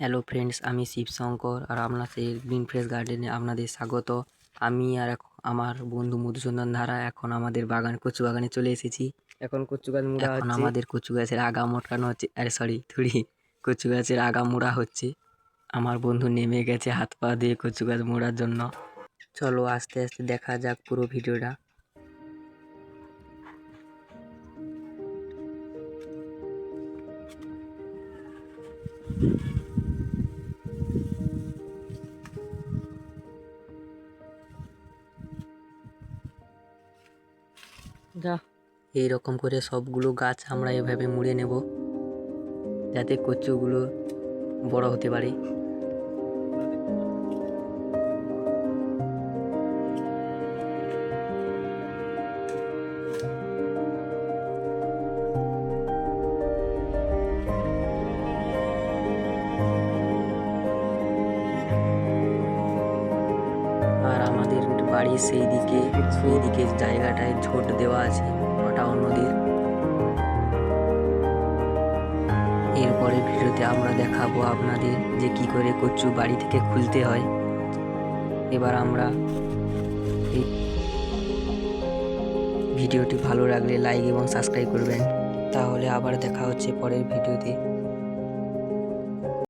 Hello friends আমি শিবশঙ্কর আর আপনাদের green fresh গার্ডেনে আপনাদের স্বাগত। আমি আর আমার বন্ধু মধুসূদন ধারা এখন আমাদের বাগান কচু বাগানে চলে এসেছি। এখন কচু গাছ মুড়া এখন আমাদের কচু গাছের আগা মোটকানো হচ্ছে। আরে সরি থুড়ি কচু গাছের আগা মোড়া হচ্ছে। আমার বন্ধু নেমে গেছে হাত পা দিয়ে কচু গাছ মোড়ার জন্য। চলো আস্তে আস্তে দেখা যাক পুরো ভিডিওটা। যা। এই রকম করে সবগুলো গাছ আমরা এভাবে মুড়ে নেব, যাতে কচুগুলো বড় হতে পারে। আর আমাদের বাড়ির সেই দিকে সেই দিকে জায়গাটায় ঝোট দেওয়া আছে ওটা অন্যদের এরপরে ভিডিওতে আমরা দেখাবো আপনাদের যে কি করে কচু বাড়ি থেকে খুলতে হয়। এবার আমরা এই ভিডিওটি ভালো লাগলে লাইক এবং সাবস্ক্রাইব করবেন। তাহলে আবার দেখা হচ্ছে পরের ভিডিওতে।